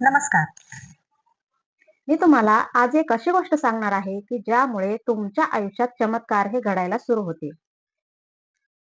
नमस्कार. मी तुम्हाला आज एक अशी गोष्ट सांगणार आहे की ज्यामुळे तुमच्या आयुष्यात चमत्कार हे घडायला सुरू होतील.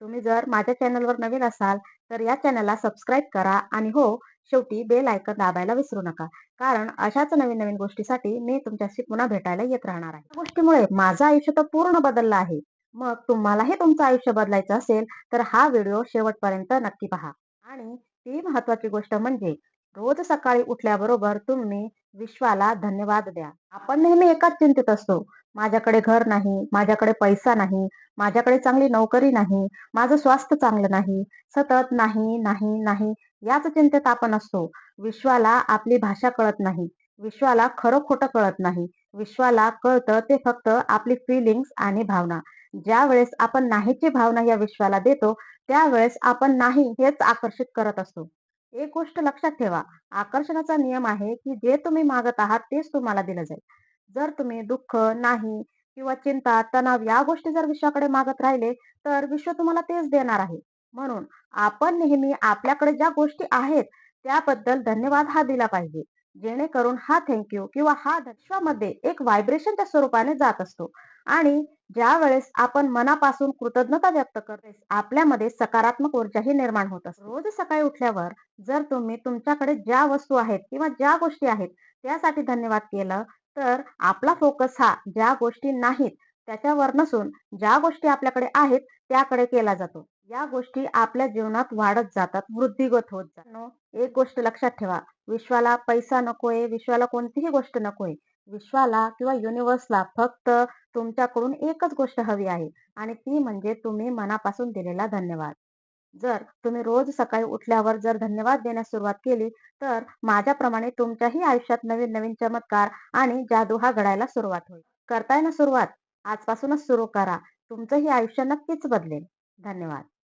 तुम्ही जर माझ्या चॅनलवर नवीन असाल तर या चॅनलला सबस्क्राईब करा आणि हो शेवटी बेल आयकन दाबायला विसरू नका. कारण अशाच नवीन नवीन गोष्टीसाठी मी तुमच्याशी पुन्हा भेटायला येत राहणार आहे. या गोष्टीमुळे माझं आयुष्य तर पूर्ण बदललं आहे. मग तुम्हालाही तुमचं आयुष्य बदलायचं असेल तर हा व्हिडिओ शेवटपर्यंत नक्की पहा. आणि ती महत्वाची गोष्ट म्हणजे रोज सकाळी उठल्याबरोबर तुम्ही विश्वाला धन्यवाद द्या. आपण नेहमी एकाच चिंतेत असतो. माझ्याकडे घर नाही माझ्याकडे पैसा नाही माझ्याकडे चांगली नोकरी नाही माझं स्वास्थ्य चांगलं नाही सतत नाही नाही नाही याच चिंतेत आपण असतो. विश्वाला आपली भाषा कळत नाही. विश्वाला खरं खोटं कळत नाही. विश्वाला कळतं ते फक्त आपली फिलिंग्स आणि भावना. ज्या वेळेस आपण नाहीची भावना या विश्वाला देतो त्यावेळेस आपण नाही हेच आकर्षित करत असतो. एक गोष्ट लक्षात ठेवा. आकर्षणाचा नियम आहे की जे तुम्ही मागत आहात तेच तुम्हाला दिलं जाईल. जर तुम्ही दुःख नाही किंवा चिंता तणाव या गोष्टी जर विश्वाकडे मागत राहिले तर विश्व तुम्हाला तेच देणार आहे. म्हणून आपण नेहमी आपल्याकडे ज्या गोष्टी आहेत त्याबद्दल धन्यवाद हा दिला पाहिजे. जेणेकरून हा थँक्यू किंवा हा विश्वामध्ये एक व्हायब्रेशनच्या स्वरूपाने जात असतो. आणि ज्या वेळेस आपण मनापासून कृतज्ञता व्यक्त करते आपल्यामध्ये सकारात्मक ऊर्जाही निर्माण होत असते. रोज सकाळी उठल्यावर जर तुम्ही तुमच्याकडे ज्या वस्तू आहेत किंवा ज्या गोष्टी आहेत त्यासाठी धन्यवाद केलं तर आपला फोकस हा ज्या गोष्टी नाहीत त्याच्यावर नसून ज्या गोष्टी आपल्याकडे आहेत त्याकडे केला जातो. या गोष्टी आपल्या जीवनात वाढत जातात वृद्धिगत होत जातो एक गोष्ट लक्षात ठेवा विश्वाला पैसा नकोय विश्वाला कोणतीही गोष्ट नकोय. विश्वाला किंवा युनिव्हर्सला फक्त तुमच्याकडून एकच गोष्ट हवी आहे आणि ती म्हणजे तुम्ही मनापासून दिलेला धन्यवाद. जर तुम्ही रोज सकाळी उठल्यावर जर धन्यवाद देण्यास सुरुवात केली तर माझ्याप्रमाणे तुमच्याही आयुष्यात नवीन नवीन चमत्कार आणि जादू हा घडायला सुरुवात होईल. करताय ना सुरुवात? आजपासूनच सुरू करा. तुमचंही आयुष्य नक्कीच बदलेल. धन्यवाद.